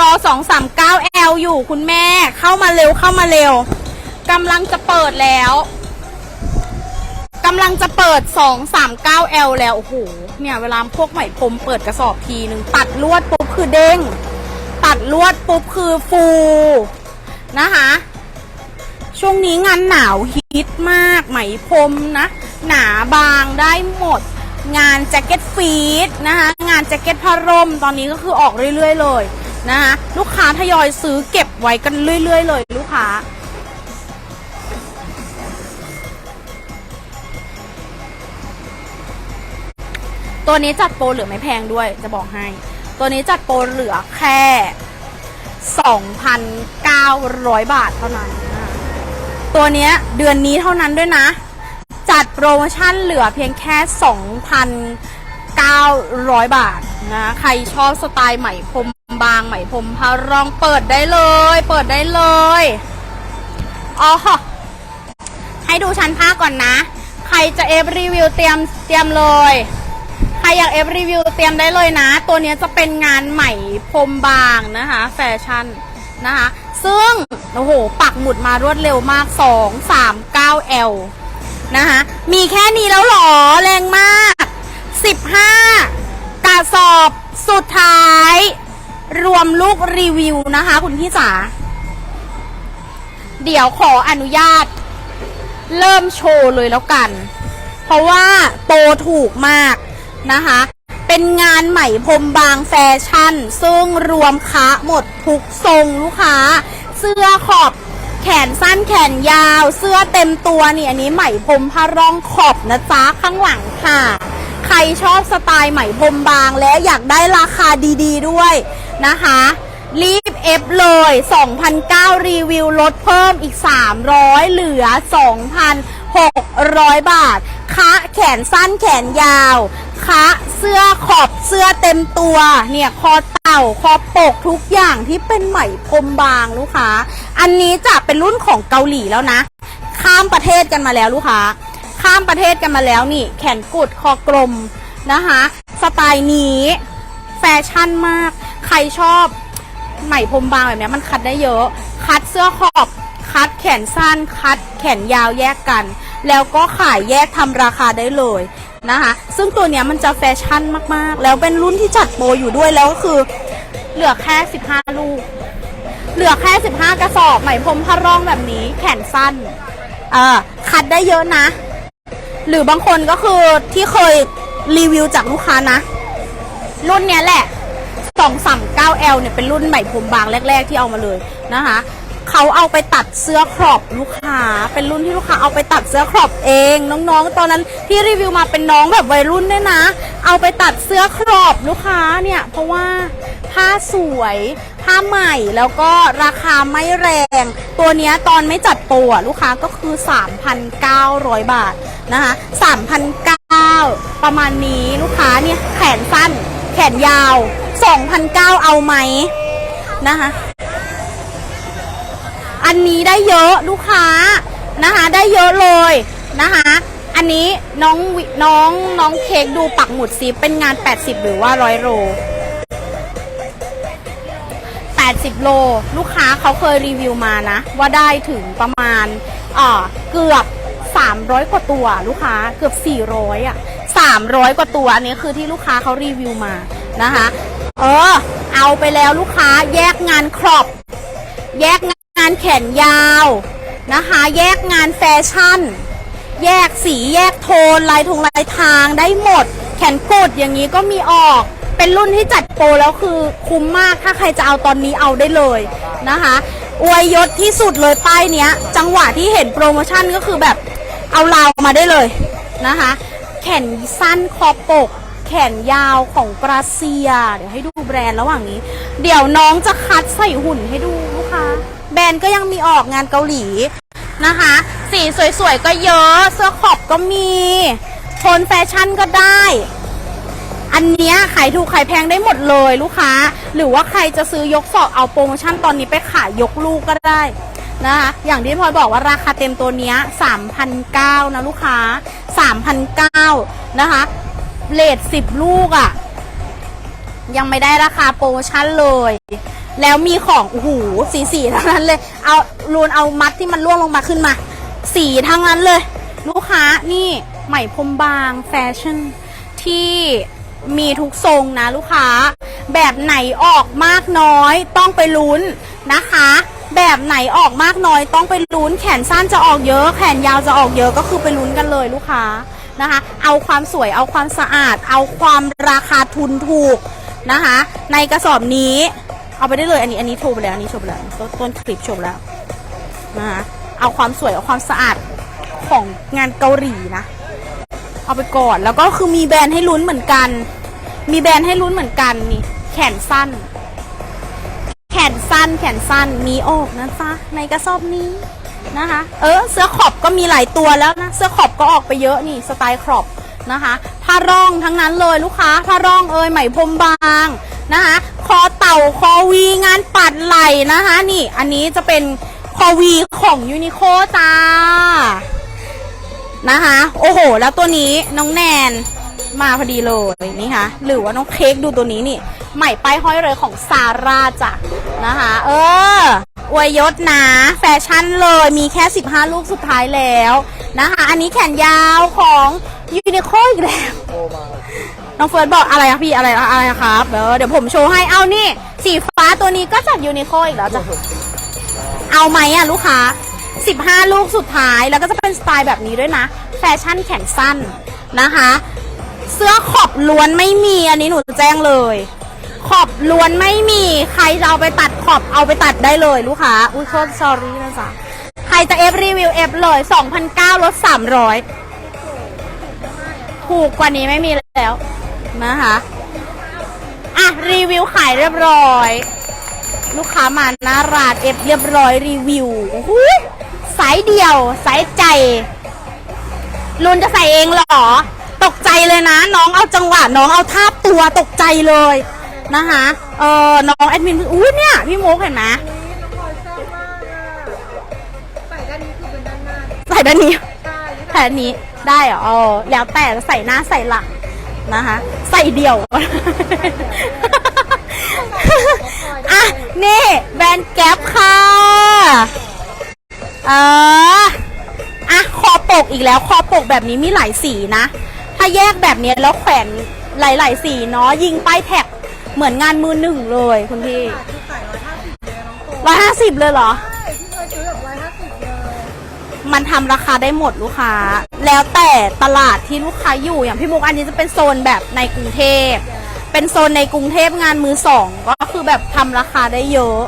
รอ 239L อยู่คุณแม่เข้ามาเร็วเข้ามาเร็วกำลังจะเปิดแล้วกำลังจะเปิด 239L แล้ว โอ้โห เนี่ยเวลาพวกไหมพรมเปิดกระสอบทีหนึ่งตัดลวดปุ๊บคือเด้ง ตัดลวดปุ๊บคือฟูนะคะ ช่วงนี้งานหนาวฮิตมากไหมพรมนะ หนาบางได้หมด งานแจ็คเก็ตฟีดนะคะ งานแจ็คเก็ตผ้าร่มตอนนี้ก็คือออกเรื่อยๆเลย นะคะลูกค้าทยอยซื้อเก็บไว้กันเรื่อย ๆ เลยลูกค้า ตัวนี้จัดโปรเหลือไม่แพงด้วยจะบอกให้ ตัวนี้จัดโปรเหลือแค่ 2,900 บาทเท่านั้น ตัวเนี้ยเดือนนี้เท่านั้นด้วยนะ จัดโปรโมชั่นเหลือเพียงแค่2,900 บาทนะ ใครชอบสไตล์ไหมพรม บางไหมพรมพารองเปิดได้เลย เปิดได้เลยอ๋อให้ดูชั้นผ้าก่อนนะ ใครจะเอฟรีวิวเตรียมเตรียมเลย ใครอยากเอฟรีวิวเตรียมได้เลยนะ ตัวนี้จะเป็นงานใหม่พรมบางนะคะ แฟชั่นนะคะ ซึ่งโอ้โห ปักหมุดมารวดเร็วมาก 2 3 9 L นะคะ มีแค่นี้แล้วหรอ แรงมาก 15 กระสอบสุดท้าย รวมลูกรีวิวนะคะ คุณพี่จ๋าเดี๋ยวขออนุญาต เริ่มโชว์เลยแล้วกัน เพราะว่าโตถูกมากนะคะ เป็นงานใหม่พรมบางแฟชั่น ซึ่งรวมค้าหมดทุกทรงลูกค้า เสื้อขอบแขนสั้นแขนยาว เสื้อเต็มตัวนี่อันนี้ไหมพรมผ้าร่องขอบนะจ๊ะข้างหลังค่ะ ใครชอบสไตล์ไหมพรมบางและอยากได้ราคาดี ๆด้วย นะคะ รีบเอฟเลย 2,009 รีวิวลดเพิ่มอีก 300 เหลือ 2,600 บาท คะแขนสั้นแขนยาว คะเสื้อขอบเสื้อเต็มตัว เนี่ยคอเต่าคอปกทุกอย่างที่เป็นไหมพรมบางลูกค้า อันนี้จะเป็นรุ่นของเกาหลีแล้วนะ ข้ามประเทศกันมาแล้วลูกค้า ข้ามประเทศกันมาแล้วนี่ แขนกุดคอกลมนะคะ สไตล์นี้แฟชั่นมาก ใครชอบไหมพรมบางแบบนี้มันคัดได้เยอะ คัดเสื้อขอบคัดแขนสั้น คัดแขนยาวแยกกัน แล้วก็ขายแยกทำราคาได้เลยนะคะ ซึ่งตัวนี้มันจะแฟชั่นมากๆ แล้วเป็นรุ่นที่จัดโปรอยู่ด้วยแล้วก็คือ เหลือแค่ 15 ลูก เหลือแค่ 15 กระสอบไหมพรมผ้าร่องแบบนี้ แขนสั้นเออคัดได้เยอะนะ หรือบางคนก็คือที่เคยรีวิวจากลูกค้านะ รุ่นเนี้ยแหละ 239L เนี่ยเป็นรุ่นใหม่พรมบางแรก ๆ ที่เอามาเลยนะคะเขาเอาไปตัดเสื้อครอบลูกค้า เป็นรุ่นที่ลูกค้าเอาไปตัดเสื้อครอบเอง น้องๆ ตอนนั้นที่รีวิวมาเป็นน้องแบบวัยรุ่นด้วยนะ เอาไปตัดเสื้อครอบลูกค้าเนี่ย เพราะว่าผ้าสวยผ้าใหม่แล้วก็ราคาไม่แรง ตัวนี้ตอนไม่จัดโปรลูกค้าก็คือ 3,900 บาทนะคะ3,900ประมาณนี้ลูกค้าเนี่ยแขนสั้น แขนยาว2,900เอาไหมนะคะ อันนี้ได้เยอะลูกค้านะคะ ได้เยอะเลยนะคะ อันนี้น้องวิน้องน้องเค้กดูปักหมุดซิเป็นงาน 80 หรือว่าร้อยโล80 โล ลูกค้าเขาเคยรีวิวมานะ ว่าได้ถึงประมาณเออเกือบ 300 กว่าตัวลูกค้าเกือบ 400 อะ 300 กว่าตัวอันนี้คือที่ลูกค้าเขารีวิวมานะคะ เออ เอาไปแล้วลูกค้าแยกงานครอบ แยกงานแขนยาวนะคะ แยกงานแฟชั่น แยกสีแยกโทน ลายทงลายทางได้หมด แขนกุดอย่างนี้ก็มีออกเป็นรุ่นที่จัดโปรแล้วคือคุ้มมากถ้าใครจะเอาตอนนี้เอาได้เลยนะคะอวยยศที่สุดเลยป้ายเนี้ย จังหวะที่เห็นโปรโมชั่นก็คือแบบ เอาลาวมาได้เลยนะคะ แขนสั้นคอปก แขนยาวของกราเซีย เดี๋ยวให้ดูแบรนด์ระหว่างนี้ เดี๋ยวน้องจะคัดใส่หุ่นให้ดูลูกค้าแบรนด์ก็ยังมีออกงานเกาหลีนะคะ สีสวยๆก็เยอะเสื้อขอบก็มีโทนแฟชั่นก็ได้ อันเนี้ยขายถูกขายแพงได้หมดเลยลูกค้า หรือว่าใครจะซื้อยกสอบเอาโปรโมชั่นตอนนี้ไปขายยกลูกก็ได้ นะคะอย่างที่พลอยบอกว่าราคาเต็มตัวเนี้ย3,900นะลูกค้า3,900นะคะเลท10 ลูกอะ่ะ ยังไม่ได้ราคาโปรโมชั่นเลย แล้วมีของโอ้โหสีสีทั้งนั้นเลย เอารูนเอามัดที่มันร่วงลงมาขึ้นมา สีทั้งนั้นเลย ลูกค้านี่ไหม่พรมบางแฟชั่นที่มีทุกทรงนะลูกค้า แบบไหนออกมากน้อยต้องไปลุ้นนะคะ แบบไหนออกมากน้อยต้องไปลุ้นแขนสั้นจะออกเยอะ แขนยาวจะออกเยอะก็คือไปลุ้นกันเลยลูกค้านะคะ เอาความสวยเอาความสะอาด เอาความราคาทุนถูกนะคะ ในกระสอบนี้ เอาไปได้เลยอันนี้อันนี้โชว์ไปแล้วอันนี้โชว์ไปแล้วต้นต้นคลิปโชว์แล้วนะคะเอาความสวยเอาความสะอาดของงานเกาหลีนะ เอาไปก่อนแล้วก็คือมีแบรนด์ให้ลุ้นเหมือนกัน มีแบรนด์ให้ลุ้นเหมือนกันนี่แขนสั้น ขนสั้นแขนสั้นมีอกนะจ๊ะในกระสอบนี้นะคะ เออเสื้อขอบก็มีหลายตัวแล้วนะเสื้อขอบก็ออกไปเยอะนี่สไตล์ขอบนะคะผ้าร่องทั้งนั้นเลยลูกค้าผ้าร่องเอยไหมพรมบางนะคะ คอเต่าคอวีงานปัดไหลนะคะ นี่อันนี้จะเป็นคอวีของยูนิโคจ้านะคะ โอ้โห แล้วตัวนี้น้องแนนมาพอดีเลยนี่ค่ะ หรือว่าน้องเค้กดูตัวนี้นี่ ใหม่ป้ายห้อยเลยของซาร่าจ้ะ นะคะ เอออวยยศนะแฟชั่นเลยมีแค่ 15 ลูกสุดท้ายแล้วนะคะ อันนี้แขนยาวของยูนิโคอีกแล้วน้องเฟิร์สบอกอะไรอะพี่อะไรอะไรอะครับเดี๋ยวเดี๋ยวผมโชว์ให้เอานี่ สีฟ้าตัวนี้ก็จากยูนิโคอีกแล้วจ้ะเอาไหมอะลูกค้า 15 ลูกสุดท้ายแล้วก็จะเป็นสไตล์แบบนี้ด้วยนะ แฟชั่นแขนสั้นนะคะ เสื้อขอบล้วนไม่มีอันนี้หนูแจ้งเลย ขอบล้วนไม่มีใครจะเอาไปตัดขอบเอาไปตัดได้เลยลูกค้า อุ้ยโทษ sorry นะจ๊ะใครจะเอฟรีวิวเอฟเลย2,900ลด300 ถูกกว่านี้ไม่มีแล้วนะคะ อะ รีวิวขายเรียบร้อย ลูกค้ามาหน้าร้านเอฟเรียบร้อยรีวิวโอ้โหสายเดียวสายใจลุนจะใส่เองเหรอ ตกใจเลยนะ น้องเอาจังหวะ น้องเอาท่าตัวตกใจเลย นะคะเออน้องแอดมินอุ้ยเนี่ยพี่มุกเห็นไหมพลอยชอบมากอะใส่ด้านนี้คือเป็นด้านหน้าใส่ด้านนี้ใช่แทนนี้ได้เหรอเออแล้วแต่จะใส่หน้าใส่หลังนะคะ ใส่เดี่ยวอะนี่แบรนด์แก๊ปค่ะ เอออะคอปกอีกแล้วคอปกแบบนี้มีหลายสีนะ ถ้าแยกแบบนี้แล้วแขวนหลายๆสีเนาะยิงป้ายแท็ก เหมือนงานมือหนึ่งเลยคุณพี่ค่ะคือใส่ร้อยห้าสิบเลยน้องโตร้อยห้าสิบเลยเหรอ ใช่ที่เคยซื้อแบบร้อยห้าสิบเลยมันทำราคาได้หมดลูกค้า แล้วแต่ตลาดที่ลูกค้าอยู่อย่างพี่มุกอันนี้จะเป็นโซนแบบในกรุงเทพ เป็นโซนในกรุงเทพงานมือสองก็คือแบบทำราคาได้เยอะ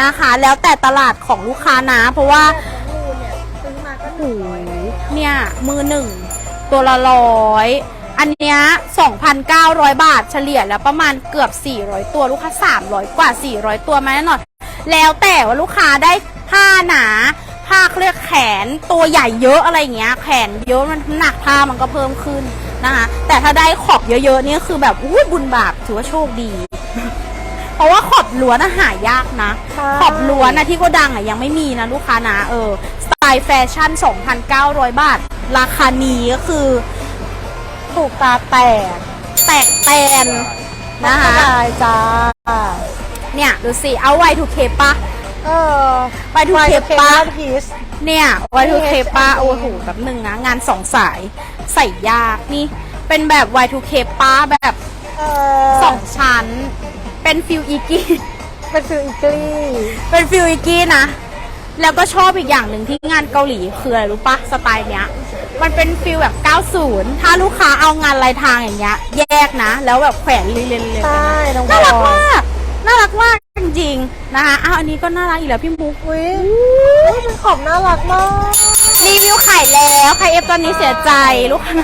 นะคะ แล้วแต่ตลาดของลูกค้านะ เพราะว่าดูเนี่ยซื้อมาก็โอ้โหเนี่ยมือหนึ่งตัวละร้อย อันเนี้ย2,900 บาทเฉลี่ยแล้วประมาณเกือบ 400 ตัวลูกค้า 300 กว่า 400 ตัวมาแน่นอน แล้วแต่ว่าลูกค้าได้ผ้าหนาผ้าเขาเรียกแขนตัวใหญ่เยอะอะไรอย่างเงี้ย แขนเยอะมันหนักผ้ามันก็เพิ่มขึ้นนะคะแต่ถ้าได้ขอบเยอะๆเนี่ยคือแบบอุ้ยบุญบาปถือว่าโชคดี เพราะว่าขอบล้วนอะหายากนะ ขอบล้วนนะที่โก็ดังอะยังไม่มีนะลูกค้านะเออสไตล์แฟชั่น 2,900 บาท ราคานี้ก็คือ ถูกตาแตกแตกแตนนะคะได้จ้า เนี่ย ดูสิ เอาไวทูเคปะ เออไวทูเคปะ พีชเนี่ยไวทูเคปะ โอ้โหแบบหนึ่งนะ งานสองสาย ใส่ยากนี่ เป็นแบบ Y2K ป้าแบบเอสองชั้น เป็นฟิลอีกี้ เป็นฟิลอิตาลีเป็นฟิลอีกี้นะ แล้วก็ชอบอีกอย่างหนึ่งที่งานเกาหลีคืออะไรรู้ปะสไตล์เนี้ย มันเป็นฟิลแบบ 90 ถ้าลูกค้าเอางานลายทางอย่างเงี้ย แยกนะ แล้วแบบแขวนเรียนๆเลยใช่น้องน่ารักบอยมาก น่ารักมากจริงๆนะคะ อ้าวอันนี้ก็น่ารักอีกแล้วพี่มุกอุ้ยเป็นขอบน่ารักมาก รีวิวขายแล้วใครเอฟตอนนี้เสียใจลูกค้า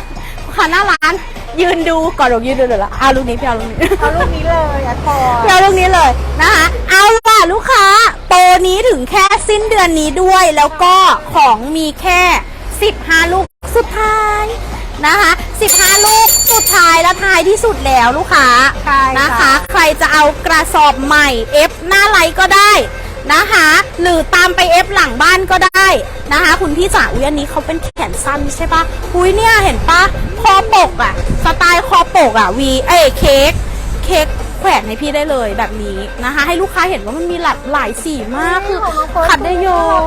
ลูกค้าหน้าร้าน ยืนดูก่อนหรอกยืนดูเดี๋ยวละเอาลูกนี้พี่เอาลูกนี้เอารูปนี้เลยอัดพอพี่เอาลูกนี้เลยนะคะเอาล่ะลูกค้าโปรนี้ถึงแค่สิ้นเดือนนี้ด้วย แล้วก็ของมีแค่ 15 ลูกสุดท้ายนะคะ15 ลูกสุดท้ายและท้ายที่สุดแล้วลูกค้าใช่นะคะ ใครจะเอากระสอบใหม่เอฟหน้าไลน์ก็ได้นะคะ หรือตามไปเอฟหลังบ้านก็ได้นะคะ คุณพี่จ๋าอุ้ยอันนี้เขาเป็นแขนสั้นใช่ปะอุ้ยเนี่ยเห็นปะคอปกอะส ไตล์คอปกอะวีเอ้ยเค้กเค้กแขวนให้พี่ได้เลยแบบนี้นะคะ ให้ลูกค้าเห็นว่ามันมีหลากหลายสีมากคือขัดได้เยอะ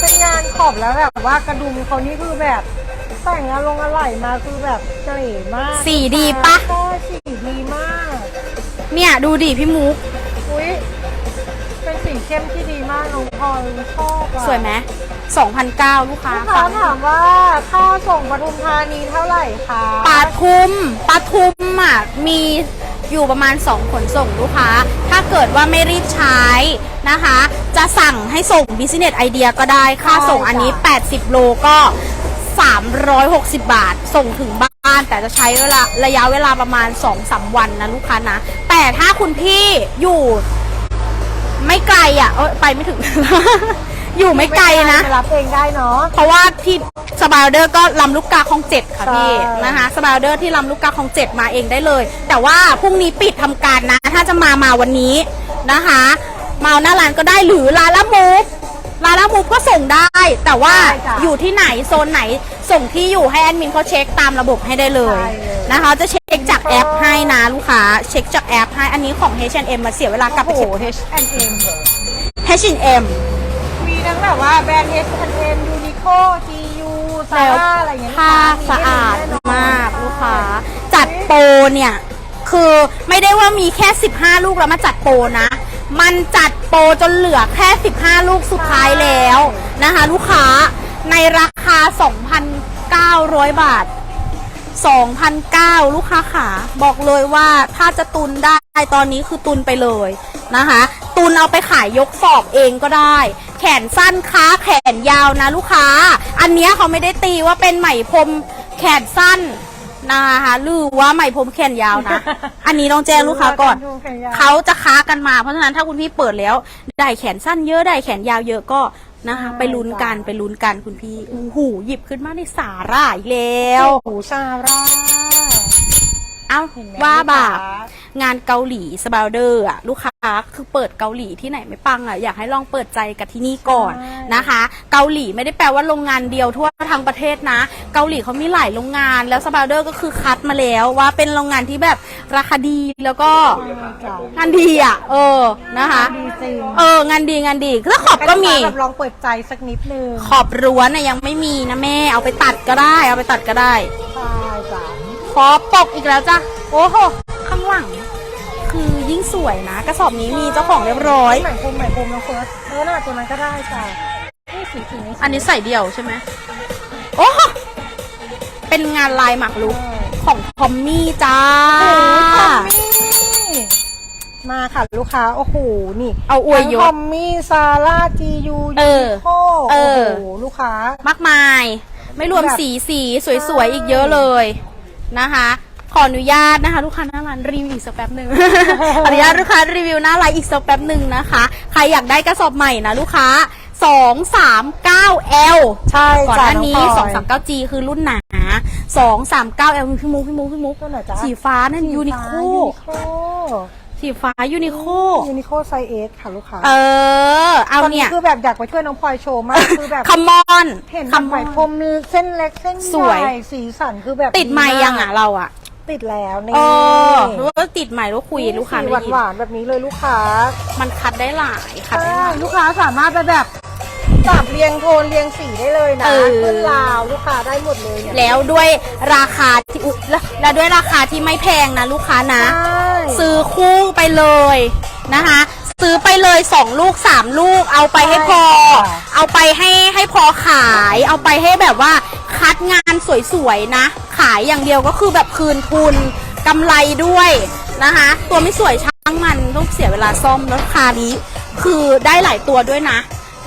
เป็นงานขอบแล้วแบบว่ากระดุมเขานี่คือแบบแต่งอารมณ์อะไรมาคือแบบเก๋มาก สีดีปะใช่สีดีมาก เนี่ยดูดิพี่มุกอุ้ยเป็นสีเข้มที่ดีมากน้องพลอยชอบอะสวยไหม 2,009ลูกค้าลูกค้าถามว่าค่าส่งปทุมธานีเท่าไหร่คะปาทุมปาทุมอะมีอยู่ประมาณ 2 ขนส่งลูกค้า ถ้าเกิดว่าไม่รีบใช้นะคะ จะสั่งให้ส่ง Business Idea ก็ได้ ค่าส่งอันนี้ 80 โลก็ 360 บาท ส่งถึงบ้าน แต่จะใช้เวลาระยะเวลาประมาณ 2-3 วันนะลูกค้านะ แต่ถ้าคุณพี่อยู่ไม่ไกลอะ เอยไปไม่ถึง อยู่ไม่ไกลนะ ไปรับเองได้เนาะ เพราะว่าที่สบายเดอร์ก็ลำลูกกาคลองเจ็ดค่ะพี่ใช่ นะคะสบายเดอร์ที่ลำลูกกาคลองเจ็ดมาเองได้เลย แต่ว่าพรุ่งนี้ปิดทำการนะ ถ้าจะมามาวันนี้นะคะ มาเอาหน้าร้านก็ได้หรือร้านละมูฟร้านละมูฟก็ส่งได้ แต่ว่าอยู่ที่ไหนโซนไหนส่งที่อยู่ให้แอดมินเขาเช็คตามระบบให้ได้เลยใช่เลย นะคะจะเช็คจากแอปให้นะลูกค้าเช็คจากแอปให้อันนี้ของ H&M มาเสียเวลากลับไปโอ้โห เช็ค H&M H&M มี ทั้งแบบว่าแบรนด์ H&M Uniqlo GU ซาแล้วร่าอะไรอย่างเงี้ยผ้ามีสะอาดให้ดูแน่นนมากลูกค้า จัดโปรเนี่ย คือไม่ได้ว่ามีแค่ 15 ลูกแล้วมาจัดโปรนะ มันจัดโปรจนเหลือแค่ 15 ลูกสุดท้ายแล้วนะคะ ลูกค้าในราคา 2,900 บาท2,009ลูกค้าขาบอกเลยว่าถ้าจะตุนได้ตอนนี้คือตุนไปเลยนะคะ ตุนเอาไปขายยกสอบเองก็ได้ แขนสั้นค้าแขนยาวนะลูกค้า อันเนี้ยเขาไม่ได้ตีว่าเป็นไหมพรมแขนสั้นนะคะหรือว่าไหมพรมแขนยาวนะ อันนี้ต้องแจ้งลูกค้าก่อนดูแขนยาวเขาจะค้ากันมาเพราะฉะนั้นถ้าคุณพี่เปิดแล้ว ได้แขนสั้นเยอะได้แขนยาวเยอะก็นะคะไปลุ้นกันไปลุ้นกันคุณพี่โอ้โหหยิบขึ้นมาในสาหร่ายแล้วโอ้โหซาร่าเอ้าเห็นไหมว่าบาปลูกค้ งานเกาหลีสบาวเดอร์อะลูกค้าคือเปิดเกาหลีที่ไหนไม่ปังอะอยากให้ลองเปิดใจกับที่นี่ก่อนนะคะ เกาหลีไม่ได้แปลว่าโรงงานเดียวทั่วทั้งประเทศนะ เกาหลีเขามีหลายโรงงาน แล้วสบาวเดอร์ก็คือคัดมาแล้วว่าเป็นโรงงานที่แบบราคาดีแล้วก็จ้ะงานดีอะเออนะคะดีจริงเอองานดีงานดีแล้วขอบก็มีแบบลองเปิดใจสักนิดนึงขอบรั้วน่ะยังไม่มีนะแม่เอาไปตัดก็ได้ เอาไปตัดก็ได้ใช่จ้ะขอปกอีกแล้วจ้ะโอ้โหข้างหลัง คือยิ่งสวยนะ กระสอบนี้มีเจ้าของเรียบร้อย ใหม่พรมใหม่พรมน้องเฟิร์สเออน่าตัวนั้นก็ได้จ้ะนี่สีสีนี้อันนี้ใส่เดี่ยวใช่ไหมโอ้โหเป็นงานลายหมักลุกของทอมมี่จ้า โอ้โหทอมมี่มาค่ะลูกค้า โอ้โห นี่เอาอวยยทอศมมี่ ซาร่า จียูเอยูอโคเอโอ้อ โห ลูกค้า มากมาย ไม่รวมแบบ สีสีสวยๆ อีกเยอะเลยนะคะข ออนุญาตนะคะ ลูกค้าหน้าร้านรีวิวอีกสักแป๊บหนึ่ง ขออนุญาตลูกค้ารีวิวหน้าไลน์อีกสักแป๊บหนึ่งนะคะ ใครอยากได้กระสอบใหม่นะลูกค้า 239L ใช่ก่อนหจ้ะน้านี้ องพลอย 239G คือรุ่นหนา 239L พี่มุกพี่มุกพี่มุกตัวไหนจ๊ะ สีฟ้านั่นยูนิโคยูนิโคสีฟ้ายูนิโค ยูนิโคไซเอสค่ะลูกค้าเออ เอาตอนนี้เนี่ยคือแบบอยากไปช่วยน้องพลอยโชว์มาก คือแบบ คัมมอนเห็นคัแบบมไหมมอน พรมเส้นเล็กเส้นสวยใหญ่สีสันคือแบบติดไม้ยังอะ เราอะ ติดแล้วนี่เออรู้ว่าติดใหม่แล้วคุยลูกค้าสีได้ยินหวานๆแบบนี้เลยลูกค้ามันคัดได้หลายคัดได้ใช่หลาย ลูกค้าสามารถไปแบบจับเรียงโทนเรียงสีได้เลยนะเออ ขึ้นราวลูกค้าได้หมดเลยเนี่ยแล้วด้วยราคาที่อุ๊ยแล้วแล้วด้วยราคาที่ไม่แพงนะลูกค้านะ ใช่ซื้อคู่ไปเลยนะคะ ซื้อไปเลยสองลูกสามลูกเอาไปให้พอ เอาไปให้ให้พอขาย เอาไปให้แบบว่า คัดงานสวยๆนะ ขายอย่างเดียวก็คือแบบคืนทุนกำไรด้วยนะคะ ตัวไม่สวยช่างมันต้องเสียเวลาซ่อมราคานี้ คือได้หลายตัวด้วยนะ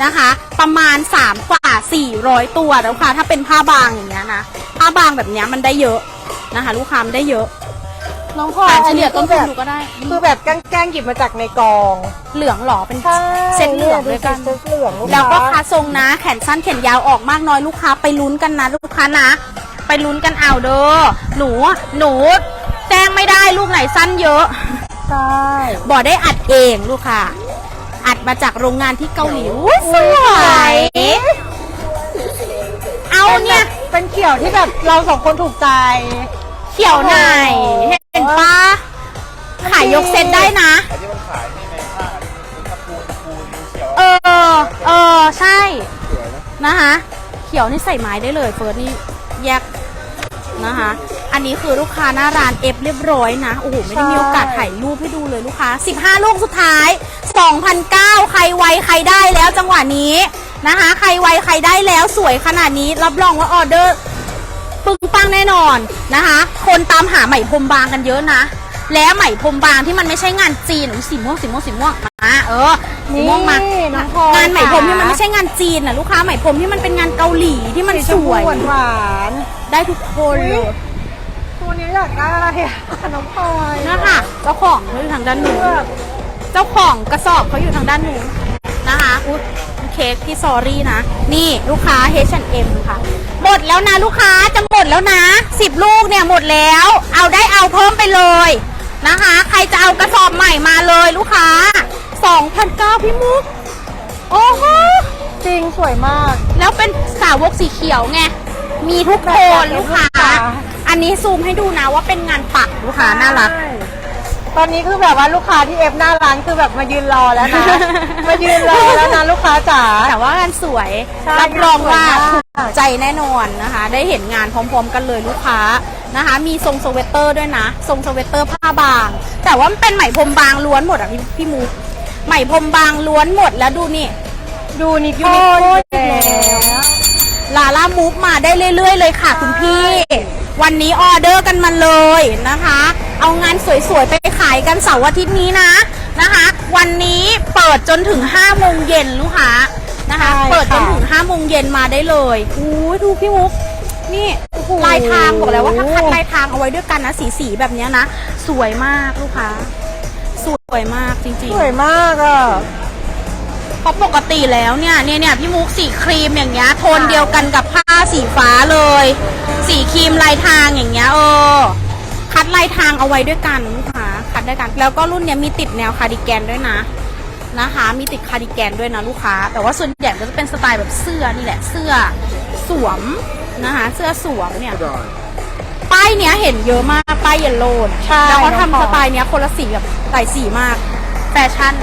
นะคะ ประมาณ 3 กว่า 400 ตัวแล้วค่ะ ถ้าเป็นผ้าบางอย่างเงี้ยนะ ผ้าบางแบบเนี้ยมันได้เยอะนะคะ ลูกค้ามันได้เยอะ น้องพลอยหารเฉลี่ยอัต้นคืทุอนแบบดูก็ได้ คือแบบแกล้งๆหยิบมาจากในกอง เหลืองหรอเป็นใช่เส้นเหลืองด้วยกันเส้นเหลืองลูกแล้วก็ค้าคาทรงนะ แขนสั้นแขนยาวออกมากน้อยลูกค้าไปลุ้นกันนะลูกค้านะ ไปลุ้นกันเอาเด้อหนูหนูแจ้งไม่ได้ลูกไหนสั้นเยอะใช่บอกได้อัดเองลูกค่ะ อัดมาจากโรงงานที่เกาหลีอุ๊ยสวยเอาเนี่ยเป็นเขียวที่แบบเราสองคนถูกใจ เขียวไหนเห็น ป้าขายยกเซตได้นะไอ้ที่มันขายนี่ในห้างอันนี้เป็นตะปูตะปูนิ้วเขียวเออ เออ ใช่ สวยนะนะคะ เขียวนี่ใส่ไม้ได้เลย เฟิร์สนี่แยกนะคะ อันนี้คือลูกค้าหน้าร้านเอฟเรียบร้อยนะ โอ้โห ไม่ได้มีโอกาสถ่ายรูปให้ดูเลยลูกค้า 15 ลูกสุดท้าย 2,009 ใครไวใครได้แล้วจังหวะนี้นะคะ ใครไวใครได้แล้วสวยขนาดนี้ รับรองว่าออเดอร์ ปึ้งปังแน่นอนนะคะ คนตามหาไหมพรมบางกันเยอะนะ และไหมพรมบางที่มันไม่ใช่งานจีนหรือสีม่วงสีม่วงสีม่วงมาเออสีม่วงมานี่น้องพลอยงานไหมพรมที่มันไม่ใช่งานจีนนะลูกค้าไหมพรมที่มันเป็นงานเกาหลีที่มันสีชสมพูวย หวานหวานได้ทุกคนเลยๆตัวนี้อยากได้อะน้องพลอยนะคะเจ้าของเขาอยู่ทางด้านนู้นแบบเจ้าของกระสอบเขาอยู่ทางด้านนู้นนะคะอุ๊ยเค้กพี่ซอรี่นะ นี่ลูกค้า H&M ค่ะ หมดแล้วนะลูกค้าจะหมดแล้วนะ 10 ลูกเนี่ยหมดแล้ว เอาได้เอาเพิ่มไปเลยนะคะ ใครจะเอากระสอบใหม่มาเลยลูกค้า2,009พี่มุก โอ้โห จริงสวยมาก แล้วเป็นสาวกสีเขียวไง มีทุกโทนลูกค้า อันนี้ซูมให้ดูนะว่าเป็นงานปักลูกค้าน่ารักใช่ ตอนนี้คือแบบว่าลูกค้าที่เอฟหน้าร้านคือแบบมายืนรอแล้วนะ มายืนรอแล้วนะลูกค้าจ๋า แต่ว่างานสวยใช่รับรองว่าสวยมาก ถูกใจแน่นอนนะคะ ได้เห็นงานพร้อมๆกันเลยลูกค้านะคะ มีทรงสเวตเตอร์ด้วยนะ ทรงสเวตเตอร์ผ้าบาง แต่ว่ามันเป็นไหมพรมบางล้วนหมดอะพี่พี่มูไหมพรมบางล้วนหมดแล้วดูนี่ ดูนิโคยูนิโคอีกอีกแล้แล้ววลาล่ามูฟมาได้เรื่อยๆเลยค่ะคุณพี่ วันนี้ออเดอร์กันมาเลยนะคะ เอางานสวยๆ ไปขายกันเสาร์อาทิตย์นี้นะนะคะ วันนี้เปิดจนถึง5โมงเย็นลูกค้านะคะ ใช่เปิดจนค่ะ ถึง5โมงเย็นมาได้เลย อู้ยดูพี่มุก นี่โอ้โหลายทางบอกแล้วว่าถ้าคัดลายทางเอาไว้ด้วยกันนะสีสีๆแบบเนี้ยนะ สวยมากลูกค้า สวยมากจริงสวยมากอะๆ เพราะปกติแล้วเนี่ยเนี่ยเนี่ยพี่มุกสีครีมอย่างเงี้ยโทนเดียวกันกับผ้าสีฟ้าเลย สีครีมลายทางอย่างเงี้ยเออ คัดลายทางเอาไว้ด้วยกันลูกค้าคัดด้วยกัน แล้วก็รุ่นเนี้ยมีติดแนวคาร์ดิแกนด้วยนะนะคะ มีติดคาร์ดิแกนด้วยนะลูกค้า แต่ว่าส่วนใหญ่ก็จะเป็นสไตล์แบบเสื้อนี่แหละเสื้อสวมนะคะเสื้อสวมเนี่ยก็ได้ป้ายเนี้ยเห็นเยอะมากป้ายเยลโล่น่ะใช่แล้วเขาน้องพลทำอยสไตล์เนี้ยคนละสีแบบหลายสีมากแฟชั่น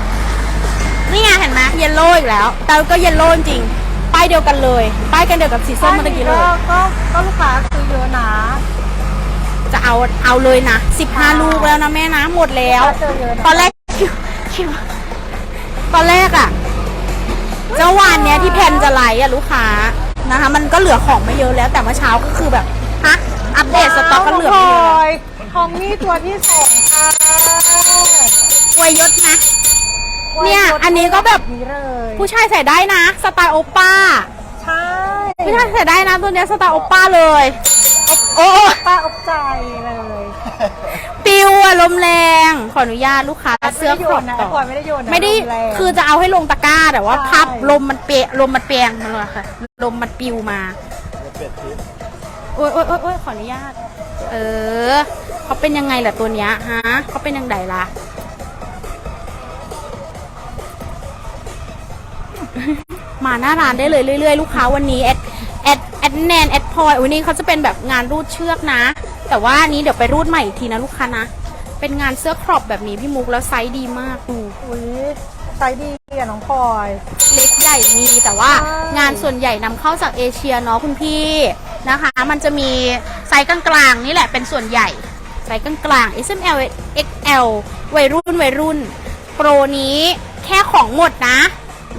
นี่ไงเห็นไหมเยลโล่อีกแล้ว แต่ก็เยลโล่จริง ป้ายเดียวกันเลย ป้ายกันเดียวกับสีส้มเมื่อกี้เลย ก็ก็ก็ลูกค้าคือเยอะนะจะเอาเอาเลยนะ 15 ลูกแล้วนะแม่นะ หมดแล้วเจอเยอะนะตอนแรกคิดคิดว่าตอนแรกอะเจ้าวานเนี้ยที่แพนจะไลฟ์อะลูกค้านะคะ มันก็เหลือของไม่เยอะแล้วแต่เมื่อเช้าก็คือแบบฮะอัปเดตสต็อกก็เหลือไม่เยอะแล้วยทอมมี่ตัวที่สองค่ะ อวยยศนะ เนี่ย อันนี้ก็แบบนี้เลยผู้ชายใส่ได้นะ สไตล์โอป้า ใช่ผู้ชายใส่ได้นะตัวเนี้ยสไตล์โอป้าเลย โอ้ป้าอบใจเลยปิวอะลมแรง ขออนุญาตลูกค้าเสื้อครอบนะต่อพลอยไม่ได้โยนนะไม่ได้ลแรงคือจะเอาให้ลงตะกร้าแต่ว่าใช่พับลมมันเปะลมมันเปียงมาเลยค่ะลมมันปิวมาจะเปลี่ยนทิศโอ้ยโอ้ยโอ้ยโอ้ยขออนุญาต เออเขาเป็นยังไงล่ะตัวเนี้ยฮะเขาเป็นยังไงล่ะ มาหน้าร้านได้เลยเรื่อยๆ ลูกค้าวันนี้แอดแอดแอดแนนแอดพลอยวันนี้เขาจะเป็นแบบงานรูดเชือกนะ แต่ว่าอันนี้เดี๋ยวไปรูดใหม่อีกทีนะลูกค้านะ เป็นงานเสื้อครอปแบบนี้พี่มุกแล้วไซส์ดีมากดูอุ้ยไซส์ดีอะน้องพลอย เล็กใหญ่มีแต่ว่าใช่ งานส่วนใหญ่นำเข้าจากเอเชียเนาะคุณพี่นะคะ มันจะมีไซส์กลางๆนี่แหละเป็นส่วนใหญ่ไซส์กลางๆ S M L X L วัยรุ่นวัยรุ่น โปรนี้แค่ของหมดนะ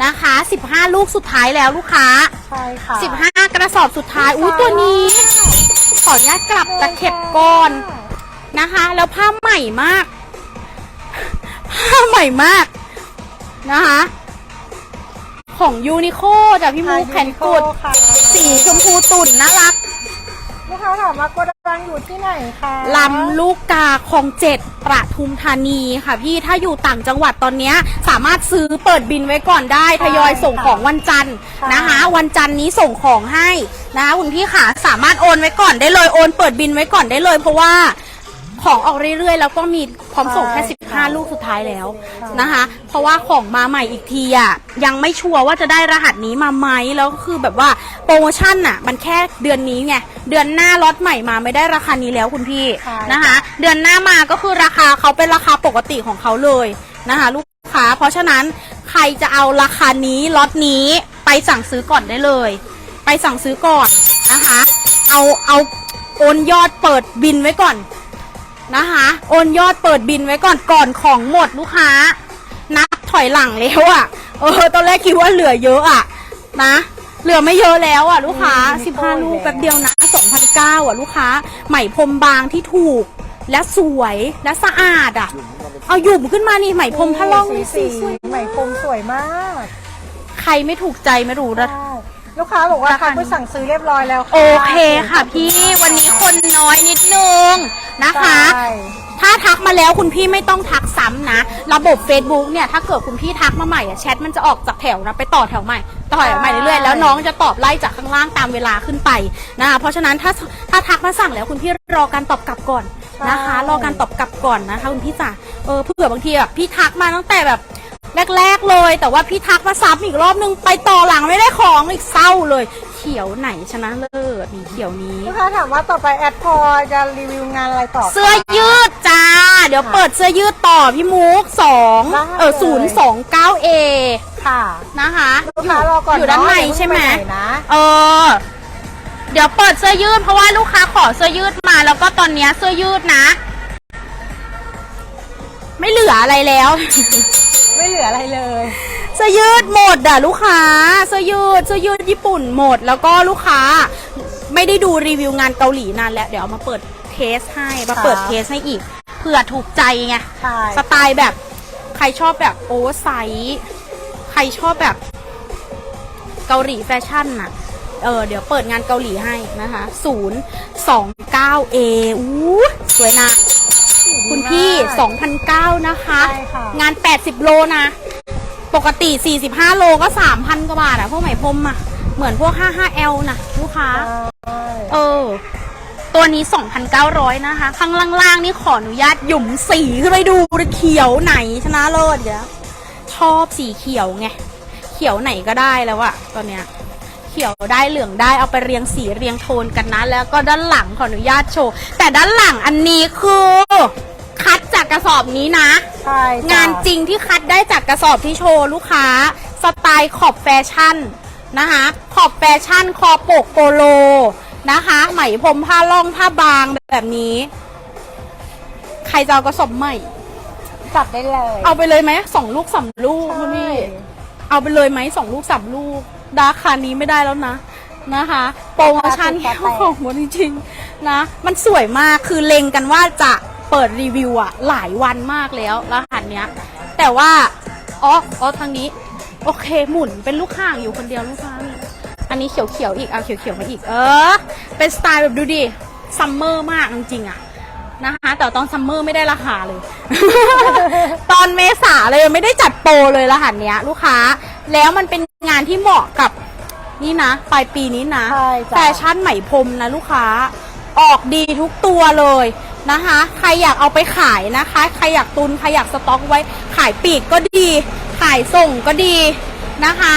นะคะ 15 ลูกสุดท้ายแล้วลูกค้า ใช่ค่ะ 15 กระสอบสุดท้าย อุ้ยตัวนี้ ขออนุญาตกลับตะเข็บก่อนนะคะ แล้วผ้าใหม่มาก ผ้าใหม่มากนะคะ ของยูนิโคจากพี่มูแผ่นกุดค่ะสีชมพูตุ่นน่ารัก ลูกค้าถามว่าโกดังอยู่ที่ไหนคะลำลูกกาคลองเจ็ดประทุมธานีค่ะพี่ถ้าอยู่ต่างจังหวัดตอนเนี้ยสามารถซื้อเปิดบินไว้ก่อนได้ทยอยส่งของวันจันทร์นะคะ วันจันทร์นี้ส่งของให้นะคะคุณพี่ค่ะสามารถโอนไว้ก่อนได้เลยโอน เปิดบินไว้ก่อนได้เลย เพราะว่า ของออกเรื่อยๆ แล้วก็มีพร้อมส่งแค่ใช่15 ลูกสุดท้ายแล้วค่ะนะคะ เพราะว่าของมาใหม่อีกทีอะยังไม่ชัวร์ว่าจะได้รหัสนี้มาไหมแล้วก็คือแบบว่าโปรโมชั่นอะ มันแค่เดือนนี้ไงเดือนหน้าล็อตใหม่มาไม่ได้ราคานี้แล้วคุณพี่ใช่นะคะ เดือนหน้ามาก็คือราคาเขาเป็นราคาปกติของเขาเลยนะคะ ลูกค้า เพราะฉะนั้นใครจะเอาราคานี้ล็อตนี้ไปสั่งซื้อก่อนได้เลย ไปสั่งซื้อก่อนนะคะ เอาเอาโอนยอดเปิดบินไว้ก่อน นะคะโอนยอดเปิดบินไว้ก่อนก่อนของหมดลูกค้า นับถอยหลังแล้วอะ่ะเออตอนแรกคิดว่าเหลือเยอะอะ่ะ นะ เหลือไม่เยอะแล้วอะ่ะ ลูกค้าอืมมีโปร15 ลูกแล้วแป๊บเดียวนะ2,009อะ ลูกค้าไหมพรมบางที่ถูกและสวยและสะอาดอะ่ะ เอาหยุ่มขึ้นมานี่ไหมพรมพะล่องสีนี่สีสวยไหมพรมสวยมาก ใครไม่ถูกใจไม่รู้นะใช่ลูกค้าบอกว่าราคาทักไปสั่งซื้อเรียบร้อยแล้วะโอเคค่ะพี่วันนี้คนน้อยนิดนึง นะคะ ใช่ ถ้าทักมาแล้วคุณพี่ไม่ต้องทักซ้ำนะ ระบบ Facebook เนี่ยถ้าเกิดคุณพี่ทักมาใหม่อะแชทมันจะออกจากแถวนะไปต่อแถวใหม่ต่อแถวใหม่เรื่อยๆแล้วน้องจะตอบไล่จากข้างล่างตามเวลาขึ้นไปนะคะเพราะฉะนั้นถ้าถ้าทักมาสั่งแล้วคุณพี่รอการตอบกลับก่อนนะคะรอการตอบกลับก่อนนะคะคุณพี่จ๋าเออเผื่อบางทีแบบพี่ทักมาตั้งแต่แบบแรกๆเลย แต่ว่าพี่ทักมาซ้ำอีกรอบนึงไปต่อหลังไม่ได้ของอีกเศร้าเลยเขียวไหนชนะเลิศนี่เขียวนี้ ลูกค้าถามว่าต่อไปแอดพอจะรีวิวงานอะไรต่อคะเสื้อยืดจ้า เดี๋ยวเปิดเสื้อยืดต่อพี่มุกสองได้เออเล ศูนย์สยองเก้าเอค่ะนะคะลูกค้ารอก่อนอยู่ด้านในเะใช่ไหม อย่าเพิ่งปนนะเออ เดี๋ยวเปิดเสื้อยืดเพราะว่าลูกค้าขอเสื้อยืดมา แล้วก็ตอนเนี้ยเสื้อยืดนะ ไม่เหลืออะไรแล้ว ไม่เหลืออะไรเลย เสื้อยืดหมดอะลูกค้าเสื้อยืดเสื้อยืดญี่ปุ่นหมด แล้วก็ลูกค้าไม่ได้ดูรีวิวงานเกาหลีนานแล้วเดี๋ยวเอามาเปิดเทสให้มาเปิดครับเทสให้อีกเผื่อถูกใจไงใช่สไตล์แบบใครชอบแบบโอเวอร์ไซส์ใครชอบแบบเกาหลีแฟชั่นน่ะเออเดี๋ยวเปิดงานเกาหลีให้นะคะศูนย์สองเก้าเออู้สวยนะ คุณพี่2,009นะคะใช่ค่ะงาน80โลนะ ปกติ 45 โลก็ 3,000 กว่าบาทอะพวกไหมพรมอะเหมือนพวก 55L นะลูกค้าใช่เออ ตัวนี้ 2,900 นะคะ ข้างล่างๆนี่ขออนุญาตหยุมสีขึ้นไปดูเลยเขียวไหนชนะเลิศเดี๋ยวชอบสีเขียวไง เขียวไหนก็ได้แล้วอะตอนเนี้ยเขียวได้เหลืองได้เอาไปเรียงสีเรียงโทนกันนะ แล้วก็ด้านหลังขออนุญาตโชว์ แต่ด้านหลังอันนี้คือ คัดจากกระสอบนี้นะ ใช่จ้ะงานจริงที่คัดได้จากกระสอบที่โชว์ลูกค้า สไตล์ขอบแฟชั่นนะคะ ขอบแฟชั่นคอปกโปโลนะคะ ไหมพรมผ้าล่องผ้าบางแบบนี้ ใครจะเอากระสอบใหม่ จัดได้เลยเอาไปเลยไหมสองลูกสามลูกใช่คุณพี่ เอาไปเลยไหมสองลูกสามลูก ดาคานี้ไม่ได้แล้วนะนะคะ โปรโมชั่นแค่ของหมดจริงๆนะ มันสวยมากคือเล็งกันว่าจะ เปิดรีวิวอะหลายวันมากแล้วรหัสเนี้ย แต่ว่าอ๋ออ๋อทางนี้ โอเคหมุนเป็นลูกข่างอยู่คนเดียวลูกค้านี่อันนี้เขียวๆอีกเอาเขียวๆมาอีก เออ เป็นสไตล์แบบดูดิซัมเมอร์มากจริงๆอะนะคะแต่ตอนซัมเมอร์ไม่ได้ราคาเลย ตอนเมษาเลยไม่ได้จัดโปรเลยรหัสเนี้ย ลูกค้าแล้วมันเป็นงานที่เหมาะกับนี่นะปลายปีนี้นะใช่จ้ะ แฟชั่นไหมพรมนะลูกค้า ออกดีทุกตัวเลยนะคะ ใครอยากเอาไปขายนะคะ ใครอยากตุน ใครอยากสต็อกไว้ ขายปีกก็ดี ขายส่งก็ดีนะคะ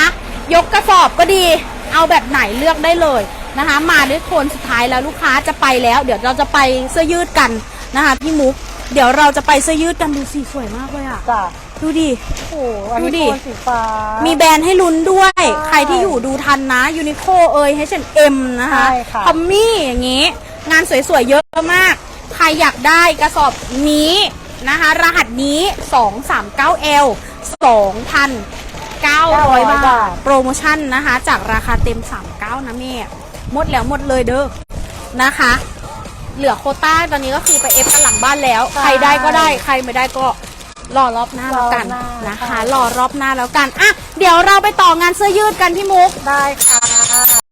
ยกกระสอบก็ดี เอาแบบไหนเลือกได้เลยนะคะ มาด้วยโทนสุดท้ายแล้วลูกค้าจะไปแล้ว เดี๋ยวเราจะไปเสื้อยืดกันนะคะพี่มุก เดี๋ยวเราจะไปเสื้อยืดกันดูสีสวยมากเลยอะจ้ะดูดิ โอ้โหอันดูดิ นี้โทนสีฟ้ามีแบรนด์ให้ลุ้นด้วย ใช่ใครที่อยู่ดูทันนะยูนิโคเอย H&M นะคะใช่ค่ะ ทอมมี่อย่างงี้ งานสวยๆเยอะมาก ใครอยากได้กระสอบนี้นะคะ รหัสนี้ 239L 2,900 บาท โปรโมชั่นนะคะ จากราคาเต็ม 39 นะแม่ หมดแล้วหมดเลยเด้อนะคะ เหลือโควต้าตอนนี้ก็คือไปเอฟกันหลังบ้านแล้วใช่ใครได้ก็ได้ ใครไม่ได้ก็รอรอบหน้าแล้วกันรอบหน้านนะคะใช่รอรอบหน้าแล้วกันอะเดี๋ยวเราไปต่องานเสื้อยืดกันพี่มุก ได้ค่ะ